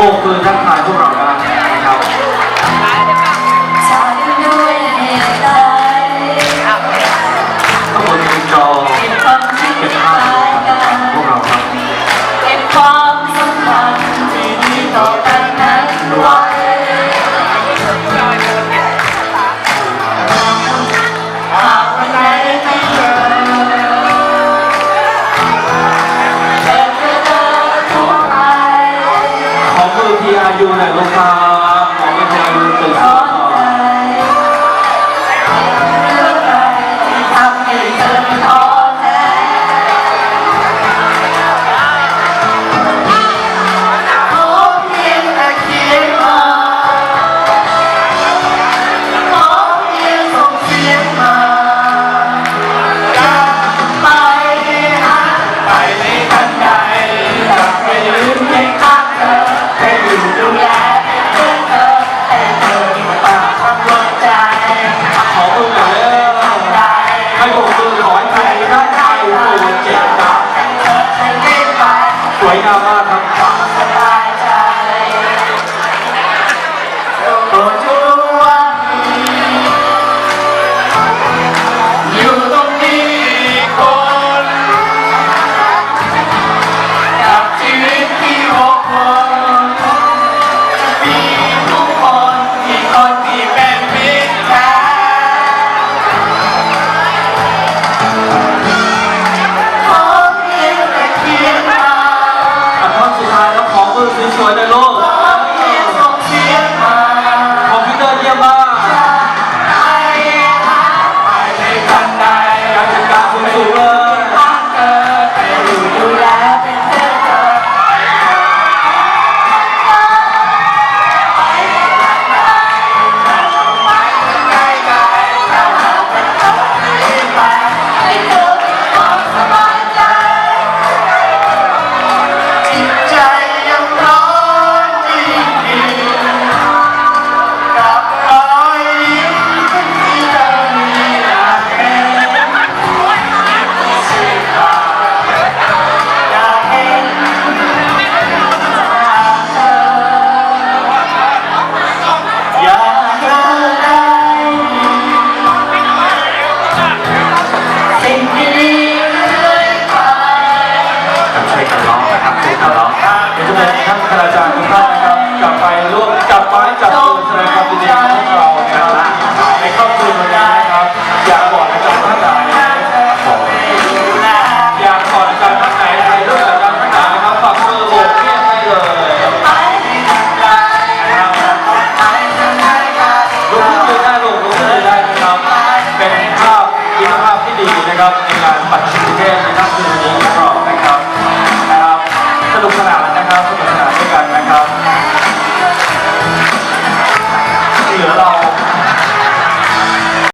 โบกมือทักทายพวกเราได้นะครับข้างบนมีจเป็นภาพขอพวกเราครับ เก็บความสัมพันธ์ที่มีต่อกันนั้นไว้ นะครับในงานปัจจุบันนะครับคืนนี้ครับนะครับสนุกสนาน